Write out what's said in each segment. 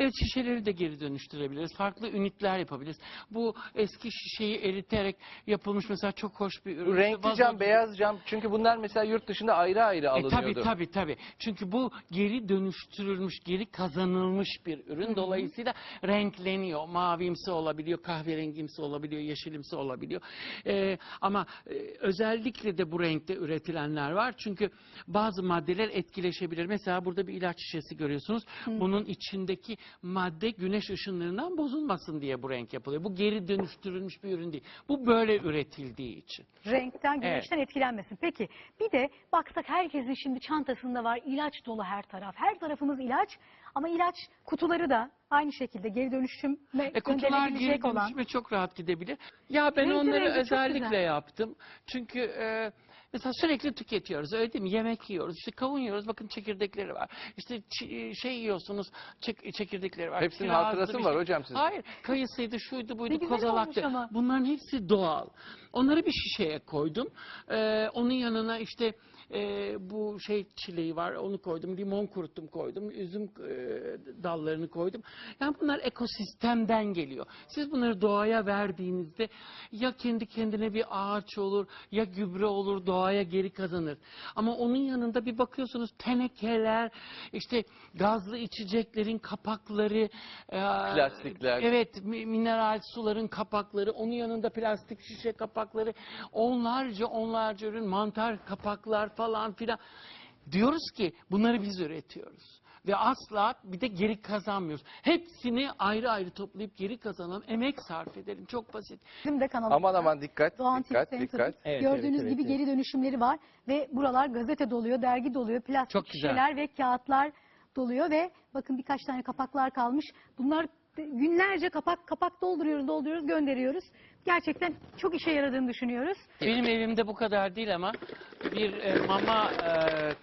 Evet şişeleri de geri dönüştürebiliriz. Farklı ünitler yapabiliriz. Bu eski şişeyi eriterek yapılmış mesela çok hoş bir ürün. Renkli Vazo cam, gibi. beyaz cam çünkü bunlar mesela yurt dışında ayrı ayrı E, alınıyordu. tabii tabii tabii. Çünkü bu geri dönüştürülmüş, geri kazanılmış bir ürün. Dolayısıyla renkleniyor. Mavimsi olabiliyor, kahverengimsi olabiliyor, yeşilimsi olabiliyor. E, ama e, özellikle de bu renkte üretilenler var. Çünkü bazı maddeler etkileşebilir. Mesela burada bir ilaç şişesi görüyorsunuz. Bunun içindeki madde güneş ışınlarından bozulmasın diye bu renk yapılıyor. Bu geri dönüştürülmüş bir ürün değil. Bu böyle üretildiği için. Renkten, güneşten etkilenmesin. Peki bir de baksak herkesin şimdi çantasında var ilaç dolu her taraf. Her tarafımız ilaç ama ilaç kutuları da aynı şekilde geri dönüşüme E kutular geri olan. dönüşüme çok rahat gidebilir. Ya ben Renkli onları renkli çok özellikle yaptım. Çünkü e, mesela sürekli tüketiyoruz öyle değil mi? Yemek yiyoruz, işte kavun yiyoruz bakın çekirdekleri var. İşte çi- şey yiyorsunuz çek- çekirdekleri var. Hepsinin hatırası işte. var hocam sizin? Hayır kayısıydı şuydu buydu kozalaktı. Bunların hepsi doğal. Onları bir şişeye koydum. E, onun yanına işte e, bu şey çileği var onu koydum. Limon kuruttum koydum. Üzüm e, dallarını koydum. Yani bunlar ekosistemden geliyor. Siz bunları doğaya verdiğinizde ya kendi kendine bir ağaç olur ya gübre olur doğaya geri kazanır. Ama onun yanında bir bakıyorsunuz tenekeler işte gazlı içeceklerin kapakları e, Plastikler. Evet mi- mineral suların kapakları onun yanında plastik şişe kapakları onlarca onlarca ürün mantar kapaklar falan filan. Diyoruz ki bunları biz üretiyoruz. Ve asla bir de geri kazanmıyoruz. Hepsini ayrı ayrı toplayıp geri kazanalım. Emek sarf edelim. Çok basit. Bizim de kanalımızda. Aman aman dikkat, Doğan dikkat, Tips dikkat. Evet, Gördüğünüz evet, gibi evet, geri dönüşümleri var ve buralar gazete doluyor, dergi doluyor, plastik Çok güzel. şişeler ve kağıtlar doluyor ve bakın birkaç tane kapaklar kalmış. Bunlar günlerce kapak kapak dolduruyoruz, dolduruyoruz, gönderiyoruz. Gerçekten çok işe yaradığını düşünüyoruz. Benim evimde bu kadar değil ama bir e, mama e,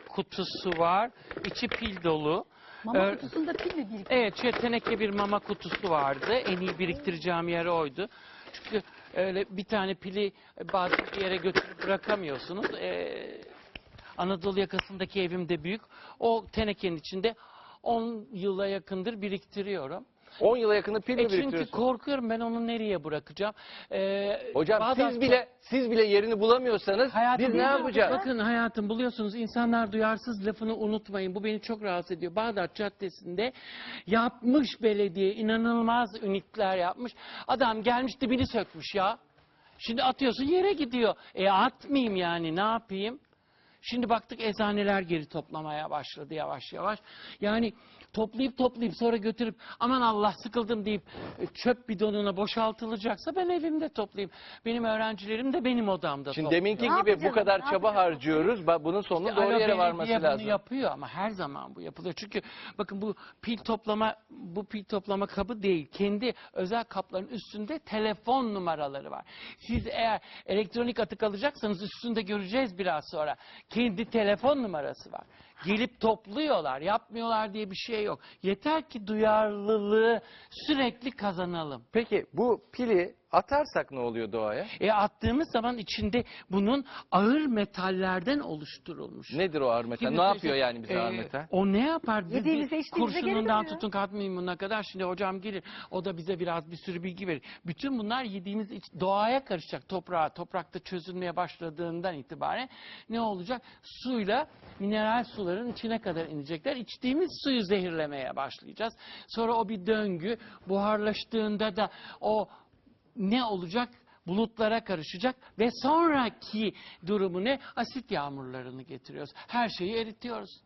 kutusu var. İçi pil dolu. Mama Ee, kutusunda pil mi birikiyor? Evet, şöyle teneke bir mama kutusu vardı. En iyi biriktireceğim yer oydu. Çünkü öyle bir tane pili bazen bir yere götürüp bırakamıyorsunuz. Ee, Anadolu yakasındaki evim de büyük. O tenekenin içinde 10 yıla yakındır biriktiriyorum. 10 yıla yakını pil mi E çünkü biriktiriyorsunuz? korkuyorum ben onu nereye bırakacağım. Ee, Hocam siz bile siz bile yerini bulamıyorsanız Hayatım, biz ne yapacağız? Bakın hayatım buluyorsunuz insanlar duyarsız lafını unutmayın. Bu beni çok rahatsız ediyor. Bağdat Caddesi'nde yapmış belediye inanılmaz ünitler yapmış. Adam gelmiş dibini sökmüş ya. Şimdi atıyorsun yere gidiyor. E atmayayım yani ne yapayım? Şimdi baktık eczaneler geri toplamaya başladı yavaş yavaş. Yani toplayıp toplayıp sonra götürüp aman Allah sıkıldım deyip e, çöp bidonuna boşaltılacaksa ben evimde toplayayım. Benim öğrencilerim de benim odamda Şimdi topluyor. deminki Ne gibi bu yapacağız kadar ne çaba yapacağız? harcıyoruz. Ba- Bunun sonunun İşte doğru Alo yere varması Belediye lazım. bunu yapıyor ama her zaman bu yapılıyor. Çünkü bakın bu pil toplama bu pil toplama kabı değil. Kendi özel kapların üstünde telefon numaraları var. Siz eğer elektronik atık alacaksanız üstünde göreceğiz biraz sonra. Kendi telefon numarası var. Gelip topluyorlar. Yapmıyorlar diye bir şey yok. Yeter ki duyarlılığı sürekli kazanalım. Peki bu pili atarsak ne oluyor doğaya? E attığımız zaman içinde bunun ağır metallerden oluşturulmuş. Nedir o ağır metal? Gibi Ne yapıyor şey. yani bize Ee, ağır metal? O ne yapar? İçtiğimizde geri Kurşunundan tutun kadmiyumuna kadar. Şimdi hocam gelir. O da bize biraz bir sürü bilgi verir. Bütün bunlar yediğimiz iç, doğaya karışacak toprağa. Toprakta çözülmeye başladığından itibaren ne olacak? Suyla mineral suların içine kadar inecekler. İçtiğimiz suyu zehirlemeye başlayacağız. Sonra o bir döngü. Buharlaştığında da o ne olacak? Bulutlara karışacak ve sonraki durumu ne? Asit yağmurlarını getiriyoruz. Her şeyi eritiyoruz.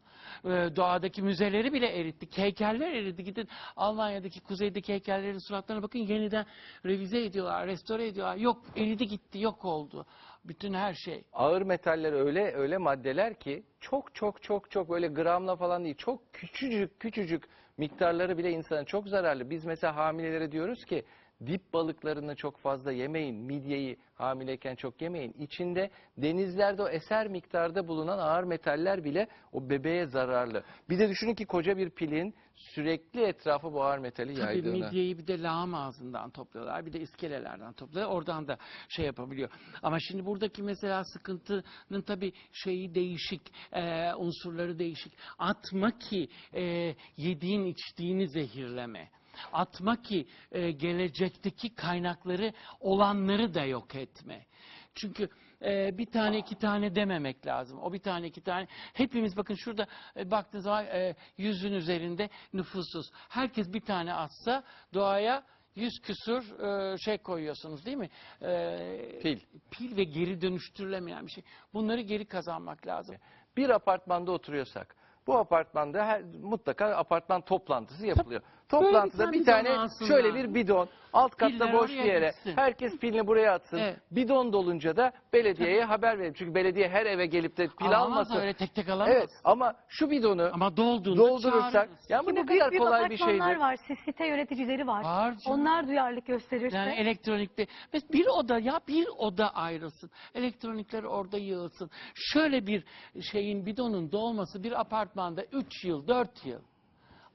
Ee, doğadaki müzeleri bile erittik. Heykeller eridi. Gidin Almanya'daki kuzeydeki heykellerin suratlarına bakın yeniden revize ediyorlar, restore ediyorlar. Yok eridi gitti, yok oldu. Bütün her şey. Ağır metaller öyle öyle maddeler ki çok çok çok çok öyle gramla falan değil. Çok küçücük küçücük miktarları bile insana çok zararlı. Biz mesela hamilelere diyoruz ki dip balıklarını çok fazla yemeyin. Midyeyi hamileyken çok yemeyin. İçinde denizlerde o eser miktarda bulunan ağır metaller bile o bebeğe zararlı. Bir de düşünün ki koca bir pilin sürekli etrafı buhar metali Tabii yaydığını. midyeyi bir de lağım ağzından topluyorlar. Bir de iskelelerden topluyorlar. Oradan da şey yapabiliyor. Ama şimdi buradaki mesela sıkıntının tabii şeyi değişik. e, unsurları değişik. Atma ki e, yediğin içtiğini zehirleme. Atma ki e, gelecekteki kaynakları olanları da yok etme. Çünkü e, bir tane iki tane dememek lazım. O bir tane iki tane. Hepimiz bakın şurada e, baktığınız zaman e, yüzün üzerinde nüfusuz. Herkes bir tane atsa doğaya yüz küsur e, şey koyuyorsunuz değil mi? E, Pil. Pil ve geri dönüştürülemeyen bir şey. Bunları geri kazanmak lazım. Bir apartmanda oturuyorsak bu apartmanda her, mutlaka apartman toplantısı yapılıyor. Toplantıda bir tane alsınlar. şöyle bir bidon alt katta Piller boş bir yere gitsin. herkes pilini buraya atsın. Evet. Bidon dolunca da belediyeye haber verelim. Çünkü belediye her eve gelip de pil Alamaz almasın. öyle tek tek alamaz. Evet ama şu bidonu Ama dolduğunda doldurursak çağırırız. yani bu ne kadar büyük kolay bir şeydir. var, site yöneticileri var. Var canım. Onlar duyarlılık gösterirse. Yani elektronikte bir oda ya bir oda ayrılsın. Elektronikler orada yığılsın. Şöyle bir şeyin bidonun dolması bir apartmanda 3 yıl 4 yıl.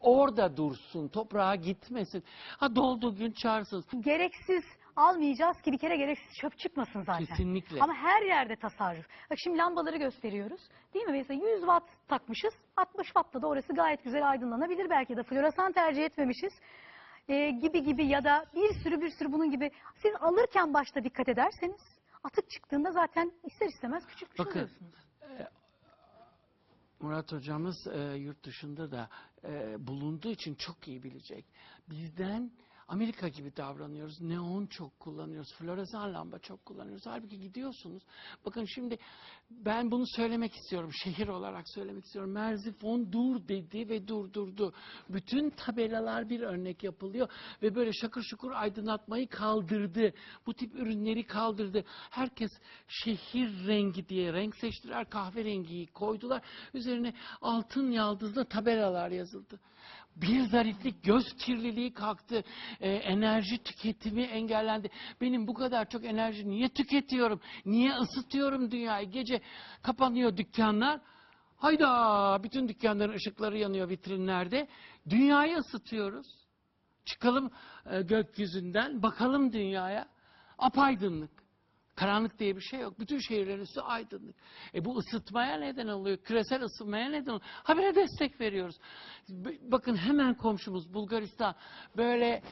Orada dursun, toprağa gitmesin. Ha dolduğu gün çağırsınız. gereksiz almayacağız ki bir kere gereksiz çöp çıkmasın zaten. Kesinlikle. Ama her yerde tasarruf. Bak şimdi lambaları gösteriyoruz. Değil mi? Mesela 100 watt takmışız. 60 wattla da orası gayet güzel aydınlanabilir. Belki de floresan tercih etmemişiz. Ee, gibi gibi ya da bir sürü bir sürü bunun gibi. Siz alırken başta dikkat ederseniz atık çıktığında zaten ister istemez küçük bir şey Bakın. alıyorsunuz. Murat hocamız e, yurt dışında da e, bulunduğu için çok iyi bilecek. Bizden Amerika gibi davranıyoruz. Neon çok kullanıyoruz. Floresan lamba çok kullanıyoruz. Halbuki gidiyorsunuz. Bakın şimdi ben bunu söylemek istiyorum. Şehir olarak söylemek istiyorum. Merzifon dur dedi ve durdurdu. Bütün tabelalar bir örnek yapılıyor ve böyle şakır şukur aydınlatmayı kaldırdı. Bu tip ürünleri kaldırdı. Herkes şehir rengi diye renk seçtiler. Kahverengiyi koydular. Üzerine altın yaldızlı tabelalar yazıldı. Bir zariflik, göz kirliliği kalktı. Ee, enerji tüketimi engellendi. Benim bu kadar çok enerji niye tüketiyorum? Niye ısıtıyorum dünyayı? Gece kapanıyor dükkanlar. Hayda! Bütün dükkanların ışıkları yanıyor vitrinlerde. Dünyayı ısıtıyoruz. Çıkalım e, gökyüzünden, bakalım dünyaya. Apaydınlık. Karanlık diye bir şey yok. Bütün şehirlerin üstü aydınlık. E bu ısıtmaya neden oluyor. Küresel ısınmaya neden oluyor. Habire destek veriyoruz. Bakın hemen komşumuz Bulgaristan böyle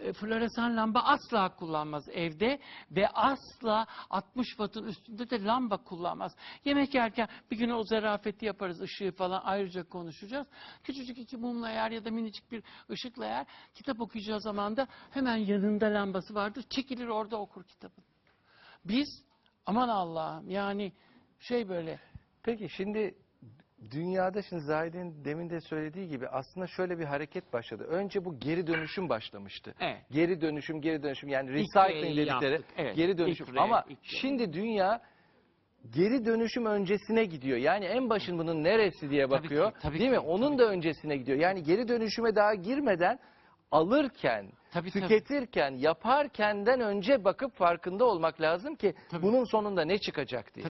e, floresan lamba asla kullanmaz evde ve asla 60 wattın üstünde de lamba kullanmaz. Yemek yerken bir gün o zarafeti yaparız ışığı falan ayrıca konuşacağız. Küçücük iki mumla yer ya da minicik bir ışıkla yer kitap okuyacağı zaman da hemen yanında lambası vardır. Çekilir orada okur kitabını. Biz aman Allah'ım yani şey böyle Peki şimdi dünyada şimdi Zahide'nin demin de söylediği gibi aslında şöyle bir hareket başladı. Önce bu geri dönüşüm başlamıştı. Evet. Geri dönüşüm, geri dönüşüm yani recycling dedikleri yaptık, evet. geri dönüşüm. İlk R, Ama ilk R. şimdi dünya geri dönüşüm öncesine gidiyor. Yani en başın bunun neresi diye Tabii bakıyor. ki, tabii değil ki, mi? Onun tabii da öncesine gidiyor. Yani geri dönüşüme daha girmeden alırken, Tabii, tabii. tüketirken, yaparkenden önce bakıp farkında olmak lazım ki Tabii. bunun sonunda ne çıkacak diye.